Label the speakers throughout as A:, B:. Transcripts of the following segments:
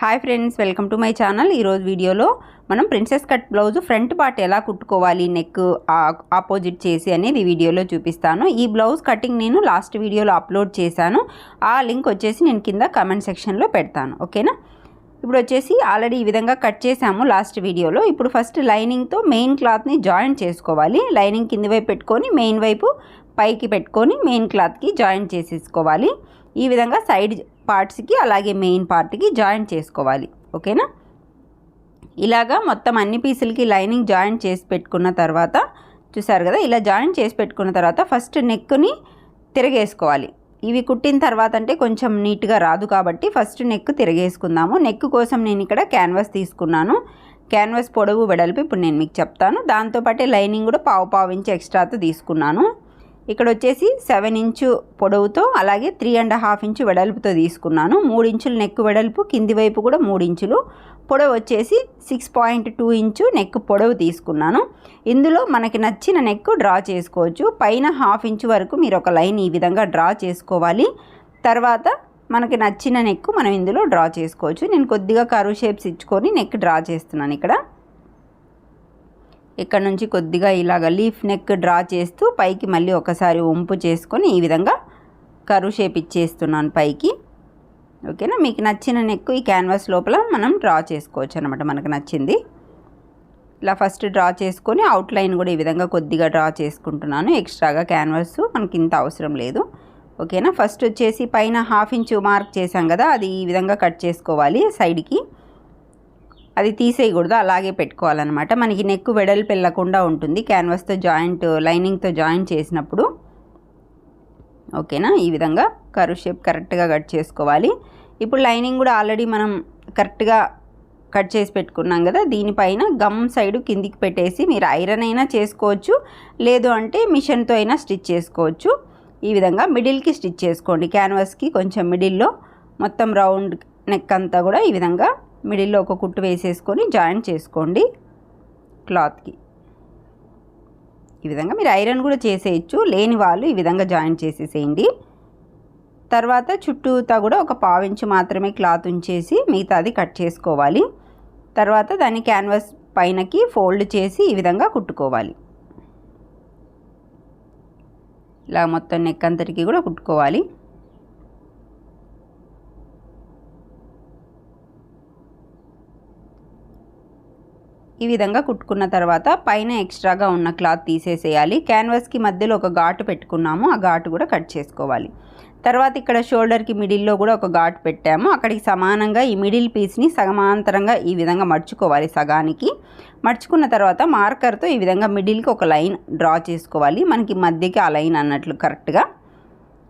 A: Hi friends welcome to my channel ఈరోజు వీడియోలో మనం princess cut blouse front part ఎలా కుట్టుకోవాలి నెక్ ఆపోజిట్ చేసి అనేది వీడియోలో చూపిస్తాను. ఈ బ్లౌజ్ కటింగ్ నేను లాస్ట్ వీడియోలో అప్లోడ్ చేశాను. ఆ లింక్ వచ్చేసి నేను కింద కమెంట్ సెక్షన్లో పెడతాను. ఓకేనా ఇప్పుడు వచ్చేసి ఆల్రెడీ ఈ విధంగా కట్ చేసాము లాస్ట్ వీడియోలో. ఇప్పుడు ఫస్ట్ లైనింగ్తో మెయిన్ క్లాత్ని జాయిన్ చేసుకోవాలి. లైనింగ్ కింది వైపు పెట్టుకొని మెయిన్ వైపు పైకి పెట్టుకొని మెయిన్ క్లాత్కి జాయిన్ చేసేసుకోవాలి. ఈ విధంగా సైడ్ పార్ట్స్కి అలాగే మెయిన్ పార్ట్కి జాయింట్ చేసుకోవాలి. ఓకేనా? ఇలాగా మొత్తం అన్ని పీసులకి లైనింగ్ జాయింట్ చేసి పెట్టుకున్న తర్వాత చూసారు కదా? ఇలా జాయింట్ చేసి పెట్టుకున్న తర్వాత ఫస్ట్ నెక్ని తిరగేసుకోవాలి. ఇవి కుట్టిన తర్వాత అంటే కొంచెం నీట్గా రాదు కాబట్టి ఫస్ట్ నెక్ తిరగేసుకుందాము. నెక్ కోసం నేను ఇక్కడ క్యాన్వాస్ తీసుకున్నాను. క్యాన్వాస్ పొడవు వెడల్పు ఇప్పుడు నేను మీకు చెప్తాను. దాంతోపాటే లైనింగ్ కూడా పావు పావు ఇంచు ఎక్స్ట్రాతో తీసుకున్నాను. ఇక్కడ వచ్చేసి సెవెన్ ఇంచు పొడవుతో అలాగే త్రీ అండ్ హాఫ్ ఇంచు వెడల్పుతో తీసుకున్నాను. మూడు ఇంచులు నెక్ వెడల్పు కింది వైపు కూడా మూడు ఇంచులు. పొడవు వచ్చేసి six point two inch neck పొడవు తీసుకున్నాను. ఇందులో మనకి నచ్చిన నెక్ డ్రా చేసుకోవచ్చు. పైన హాఫ్ ఇంచు వరకు మీరు ఒక లైన్ ఈ విధంగా డ్రా చేసుకోవాలి. తర్వాత మనకి నచ్చిన నెక్ మనం ఇందులో డ్రా చేసుకోవచ్చు. నేను కొద్దిగా కరువు షేప్స్ ఇచ్చుకొని నెక్ డ్రా చేస్తున్నాను ఇక్కడ. ఇక్కడ నుంచి కొద్దిగా ఇలాగ లీఫ్ నెక్ డ్రా చేస్తూ పైకి మళ్ళీ ఒకసారి వంపు చేసుకొని ఈ విధంగా కరువు షేప్ ఇచ్చేస్తున్నాను పైకి. ఓకేనా? మీకు నచ్చిన నెక్ ఈ క్యాన్వాస్ లోపల మనం డ్రా చేసుకోవచ్చు అనమాట మనకు నచ్చింది. ఇలా ఫస్ట్ డ్రా చేసుకొని అవుట్లైన్ కూడా ఈ విధంగా కొద్దిగా డ్రా చేసుకుంటున్నాను. ఎక్స్ట్రాగా క్యాన్వాస్ మనకి ఇంత అవసరం లేదు. ఓకేనా? ఫస్ట్ వచ్చేసి పైన హాఫ్ ఇంచు మార్క్ చేసాం కదా అది ఈ విధంగా కట్ చేసుకోవాలి సైడ్కి. అది తీసేయకూడదు అలాగే పెట్టుకోవాలన్నమాట. మనకి నెక్ వెడల్పు వెళ్ళకుండా ఉంటుంది. క్యాన్వాస్తో జాయింట్ లైనింగ్తో జాయింట్ చేసినప్పుడు ఓకేనా? ఈ విధంగా కరువు షేప్ కరెక్ట్గా కట్ చేసుకోవాలి. ఇప్పుడు లైనింగ్ కూడా ఆల్రెడీ మనం కరెక్ట్గా కట్ చేసి పెట్టుకున్నాం కదా దీనిపైన గమ్ సైడు కిందికి పెట్టేసి మీరు ఐరన్ అయినా చేసుకోవచ్చు. లేదు అంటే మిషన్తో అయినా స్టిచ్ చేసుకోవచ్చు. ఈ విధంగా మిడిల్కి స్టిచ్ చేసుకోండి. క్యాన్వాస్కి కొంచెం మిడిల్లో మొత్తం రౌండ్ నెక్ అంతా కూడా ఈ విధంగా మిడిల్లో ఒక కుట్టు వేసేసుకొని జాయింట్ చేసుకోండి క్లాత్కి. ఈ విధంగా మీరు ఐరన్ కూడా చేసేయచ్చు. లేని వాళ్ళు ఈ విధంగా జాయింట్ చేసేసేయండి. తర్వాత చుట్టూతా కూడా ఒక పావించు మాత్రమే క్లాత్ ఉంచేసి మిగతాది కట్ చేసుకోవాలి. తర్వాత దాన్ని క్యాన్వాస్ పైనకి ఫోల్డ్ చేసి ఈ విధంగా కుట్టుకోవాలి. ఇలా మొత్తం నెక్ అంతటికి కూడా కుట్టుకోవాలి. ఈ విధంగా కుట్టుకున్న తర్వాత పైన ఎక్స్ట్రాగా ఉన్న క్లాత్ తీసేసేయాలి. క్యాన్వాస్కి మధ్యలో ఒక ఘాటు పెట్టుకున్నాము. ఆ ఘాటు కూడా కట్ చేసుకోవాలి. తర్వాత ఇక్కడ షోల్డర్కి మిడిల్లో కూడా ఒక ఘాటు పెట్టాము. అక్కడికి సమానంగా ఈ మిడిల్ పీస్ని సమాంతరంగా ఈ విధంగా మడుచుకోవాలి సగానికి. మర్చుకున్న తర్వాత మార్కర్తో ఈ విధంగా మిడిల్కి ఒక లైన్ డ్రా చేసుకోవాలి. మనకి మధ్యకి ఆ లైన్ అన్నట్లు కరెక్ట్గా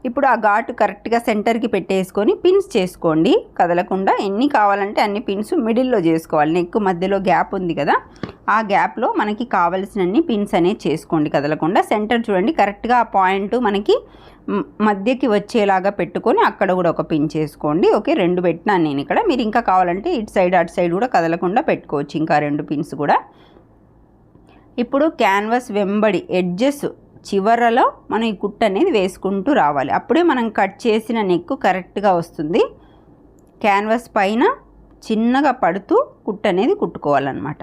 A: ఇప్పుడు ఆ ఘాటు కరెక్ట్గా సెంటర్కి పెట్టేసుకొని పిన్స్ చేసుకోండి. కదలకుండా ఎన్ని కావాలంటే అన్ని పిన్స్ మిడిల్లో చేసుకోవాలి. నెక్ మధ్యలో గ్యాప్ ఉంది కదా ఆ గ్యాప్లో మనకి కావలసినన్ని పిన్స్ అనేది చేసుకోండి. కదలకుండా సెంటర్ చూడండి కరెక్ట్గా ఆ పాయింట్ మనకి మధ్యకి వచ్చేలాగా పెట్టుకొని అక్కడ కూడా ఒక పిన్ చేసుకోండి. ఓకే రెండు పెట్టినాను నేను ఇక్కడ. మీరు ఇంకా కావాలంటే ఇటు సైడ్ అటు సైడ్ కూడా కదలకుండా పెట్టుకోవచ్చు ఇంకా రెండు పిన్స్ కూడా. ఇప్పుడు క్యాన్వాస్ వెంబడి ఎడ్జెస్ చివరలో మనం ఈ కుట్టు అనేది వేసుకుంటూ రావాలి. అప్పుడే మనం కట్ చేసిన నెక్ కరెక్ట్గా వస్తుంది. క్యాన్వాస్ పైన చిన్నగా పడుతూ కుట్టు అనేది కుట్టుకోవాలన్నమాట.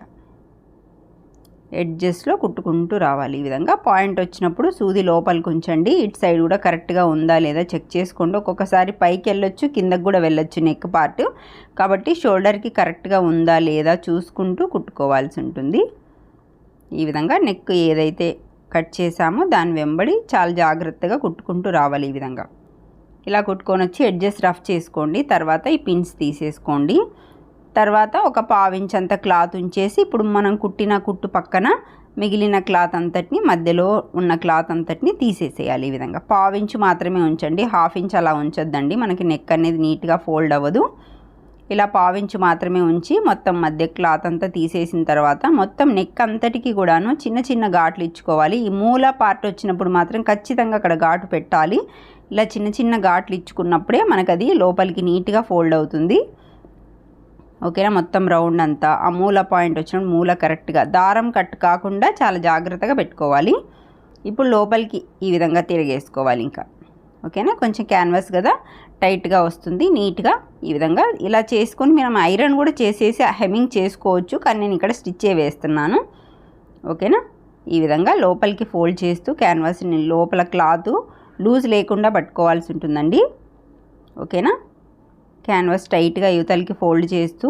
A: ఎడ్జెస్లో కుట్టుకుంటూ రావాలి. ఈ విధంగా పాయింట్ వచ్చినప్పుడు సూది లోపలికి ఉంచండి ఇటు సైడ్ కూడా కరెక్ట్గా ఉందా లేదా చెక్ చేసుకోండి. ఒక్కొక్కసారి పైకి వెళ్ళొచ్చు కిందకు కూడా వెళ్ళొచ్చు నెక్ పార్ట్. కాబట్టి షోల్డర్కి కరెక్ట్గా ఉందా లేదా చూసుకుంటూ కుట్టుకోవాల్సి ఉంటుంది. ఈ విధంగా నెక్ ఏదైతే కట్ చేసామో దాని వెంబడి చాలా జాగ్రత్తగా కుట్టుకుంటూ రావాలి ఈ విధంగా. ఇలా కుట్టుకొని వచ్చి ఎడ్జెస్ రఫ్ చేసుకోండి. తర్వాత ఈ పిన్స్ తీసేసుకోండి. తర్వాత ఒక పావించంత క్లాత్ ఉంచేసి ఇప్పుడు మనం కుట్టిన కుట్టు పక్కన మిగిలిన క్లాత్ అంతటిని మధ్యలో ఉన్న క్లాత్ అంతటిని తీసేసేయాలి ఈ విధంగా. పావించు మాత్రమే ఉంచండి. హాఫ్ ఇంచ్ అలా ఉంచొద్దండి. మనకి నెక్ అనేది నీట్గా ఫోల్డ్ అవ్వదు. ఇలా పావించు మాత్రమే ఉంచి మొత్తం మధ్య క్లాత్ అంతా తీసేసిన తర్వాత మొత్తం నెక్ అంతటికి కూడాను చిన్న చిన్న ఘాట్లు ఇచ్చుకోవాలి. ఈ మూల పార్ట్ వచ్చినప్పుడు మాత్రం ఖచ్చితంగా అక్కడ ఘాటు పెట్టాలి. ఇలా చిన్న చిన్న ఘాట్లు ఇచ్చుకున్నప్పుడే మనకు అది లోపలికి నీట్గా ఫోల్డ్ అవుతుంది. ఓకేనా? మొత్తం రౌండ్ అంతా. ఆ మూల పాయింట్ వచ్చినప్పుడు మూల కరెక్ట్గా. దారం కట్ కాకుండా చాలా జాగ్రత్తగా పెట్టుకోవాలి. ఇప్పుడు లోపలికి ఈ విధంగా తిరిగేసుకోవాలి ఇంకా. ఓకేనా? కొంచెం క్యాన్వాస్ కదా టైట్గా వస్తుంది నీట్గా ఈ విధంగా ఇలా చేసుకొని మనం ఐరన్ కూడా చేసేసి హెమ్మింగ్ చేసుకోవచ్చు కానీ నేను ఇక్కడ స్టిచ్చే వేస్తున్నాను. ఓకేనా? ఈ విధంగా లోపలికి ఫోల్డ్ చేస్తూ క్యాన్వాస్ని లోపల క్లాత్ లూజ్ లేకుండా పట్టుకోవాల్సి ఉంటుందండి. ఓకేనా? క్యాన్వాస్ టైట్గా యువతలకి ఫోల్డ్ చేస్తూ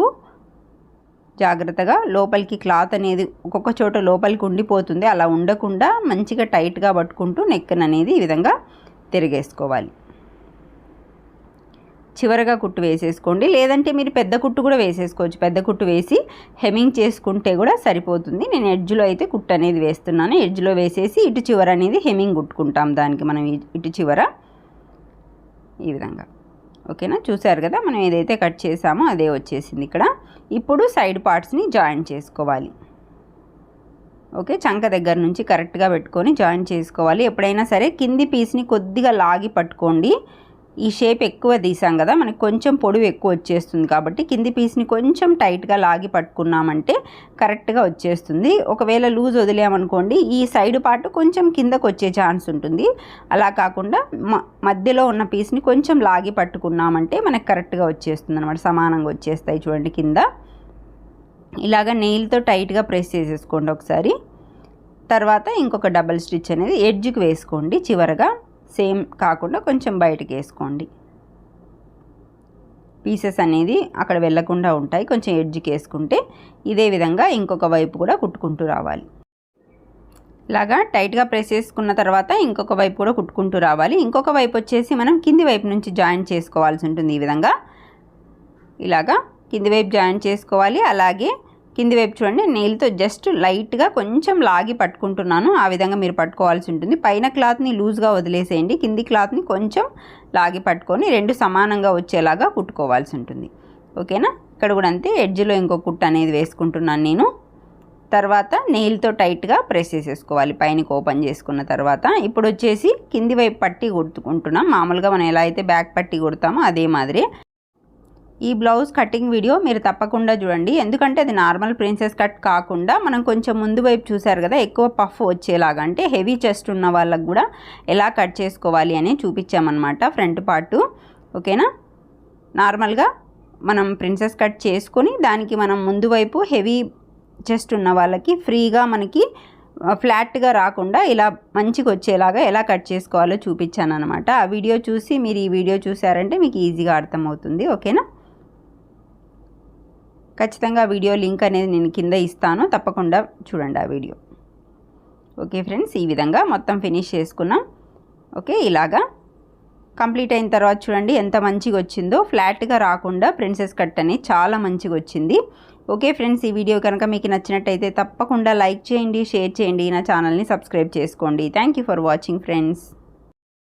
A: జాగ్రత్తగా లోపలికి క్లాత్ అనేది ఒక్కొక్క చోట లోపలికి ఉండిపోతుంది. అలా ఉండకుండా మంచిగా టైట్గా పట్టుకుంటూ నెక్కన్ అనేది ఈ విధంగా తిరిగేసుకోవాలి. చివరగా కుట్టు వేసేసుకోండి. లేదంటే మీరు పెద్ద కుట్టు కూడా వేసేసుకోవచ్చు. పెద్ద కుట్టు వేసి హెమింగ్ చేసుకుంటే కూడా సరిపోతుంది. నేను ఎడ్జ్లో అయితే కుట్టు అనేది వేస్తున్నాను. ఎడ్జ్లో వేసేసి ఇటు చివర అనేది హెమింగ్ కుట్టుకుంటాం దానికి మనం ఇటు చివర. ఈ విధంగా. ఓకేనా? చూసారు కదా? మనం ఏదైతే కట్ చేసామో అదే వచ్చేసింది ఇక్కడ. ఇప్పుడు సైడ్ పార్ట్స్ని జాయిన్ చేసుకోవాలి. ఓకే చంక దగ్గర నుంచి కరెక్ట్గా పెట్టుకొని జాయిన్ చేసుకోవాలి. ఎప్పుడైనా సరే కింది పీస్ని కొద్దిగా లాగి పట్టుకోండి. ఈ షేప్ ఎక్కువ తీసాం కదా మనకి కొంచెం పొడవు ఎక్కువ వచ్చేస్తుంది కాబట్టి కింది పీస్ని కొంచెం టైట్గా లాగి పట్టుకున్నామంటే కరెక్ట్గా వచ్చేస్తుంది. ఒకవేళ లూజ్ వదిలేమనుకోండి ఈ సైడ్ పార్ట్ కొంచెం కిందకు వచ్చే ఛాన్స్ ఉంటుంది. అలా కాకుండా మధ్యలో ఉన్న పీస్ని కొంచెం లాగి పట్టుకున్నామంటే మనకి కరెక్ట్గా వచ్చేస్తుంది అనమాట సమానంగా వచ్చేస్తాయి చూడండి కింద. ఇలాగ నెయిల్తో టైట్గా ప్రెస్ చేసేసుకోండి ఒకసారి. తర్వాత ఇంకొక డబల్ స్టిచ్ అనేది ఎడ్జ్కి వేసుకోండి. చివరగా సేమ్ కాకుండా కొంచెం బయటకు వేసుకోండి. పీసెస్ అనేది అక్కడ వెళ్ళకుండా ఉంటాయి. కొంచెం ఎడ్జ్కి వేసుకుంటే ఇదే విధంగా ఇంకొక వైపు కూడా కుట్టుకుంటూ రావాలి. ఇలాగా టైట్గా ప్రెస్ చేసుకున్న తర్వాత ఇంకొక వైపు కూడా కుట్టుకుంటూ రావాలి. ఇంకొక వైపు వచ్చేసి మనం కింది వైపు నుంచి జాయిన్ చేసుకోవాల్సి ఉంటుంది ఈ విధంగా. ఇలాగా కింది వైపు జాయిన్ చేసుకోవాలి. అలాగే కింది వైపు చూడండి నెయిల్తో జస్ట్ లైట్గా కొంచెం లాగి పట్టుకుంటున్నాను. ఆ విధంగా మీరు పట్టుకోవాల్సి ఉంటుంది. పైన క్లాత్ని లూజ్గా వదిలేసేయండి. కింది క్లాత్ని కొంచెం లాగి పట్టుకొని రెండు సమానంగా వచ్చేలాగా కుట్టుకోవాల్సి ఉంటుంది. ఓకేనా ఇక్కడ కూడా అంతే. ఎడ్జ్లో ఇంకో కుట్టు అనేది వేసుకుంటున్నాను నేను. తర్వాత నెయిల్తో టైట్గా ప్రెస్ చేసేసుకోవాలి. పైనకి ఓపెన్ చేసుకున్న తర్వాత. ఇప్పుడు వచ్చేసి కింది వైపు పట్టి కుట్టుకుంటున్నాం. మామూలుగా మనం ఎలా అయితే బ్యాక్ పట్టి కుడతామో అదే మాదిరి. ఈ బ్లౌజ్ కటింగ్ వీడియో మీరు తప్పకుండా చూడండి. ఎందుకంటే అది నార్మల్ ప్రిన్సెస్ కట్ కాకుండా మనం కొంచెం ముందు వైపు చూసారు కదా ఎక్కువ పఫ్ వచ్చేలాగా అంటే హెవీ చెస్ట్ ఉన్న వాళ్ళకు కూడా ఎలా కట్ చేసుకోవాలి అని చూపించామన్నమాట ఫ్రంట్ పార్టు. ఓకేనా? నార్మల్గా మనం ప్రిన్సెస్ కట్ చేసుకొని దానికి మనం ముందు వైపు హెవీ చెస్ట్ ఉన్న వాళ్ళకి ఫ్రీగా మనకి ఫ్లాట్గా రాకుండా ఇలా మంచిగా వచ్చేలాగా ఎలా కట్ చేసుకోవాలో చూపించాను అనమాట ఆ వీడియో చూసి మీరు ఈ వీడియో చూసారంటే మీకు ఈజీగా అర్థమవుతుంది. ఓకేనా? ఖచ్చితంగా వీడియో లింక్ అనేది నేను కింద ఇస్తాను. తప్పకుండా చూడండి ఆ వీడియో. ఓకే ఫ్రెండ్స్ ఈ విధంగా మొత్తం ఫినిష్ చేసుకున్నాం. ఓకే ఇలాగా కంప్లీట్ అయిన తర్వాత చూడండి ఎంత మంచిగా వచ్చిందో. ఫ్లాట్గా రాకుండా ప్రిన్సెస్ కట్ అనేది చాలా మంచిగా వచ్చింది. ఓకే ఫ్రెండ్స్ ఈ వీడియో కనుక మీకు నచ్చినట్టయితే తప్పకుండా లైక్ చేయండి షేర్ చేయండి. నా ఛానల్ని సబ్స్క్రైబ్ చేసుకోండి. Thank for watching friends.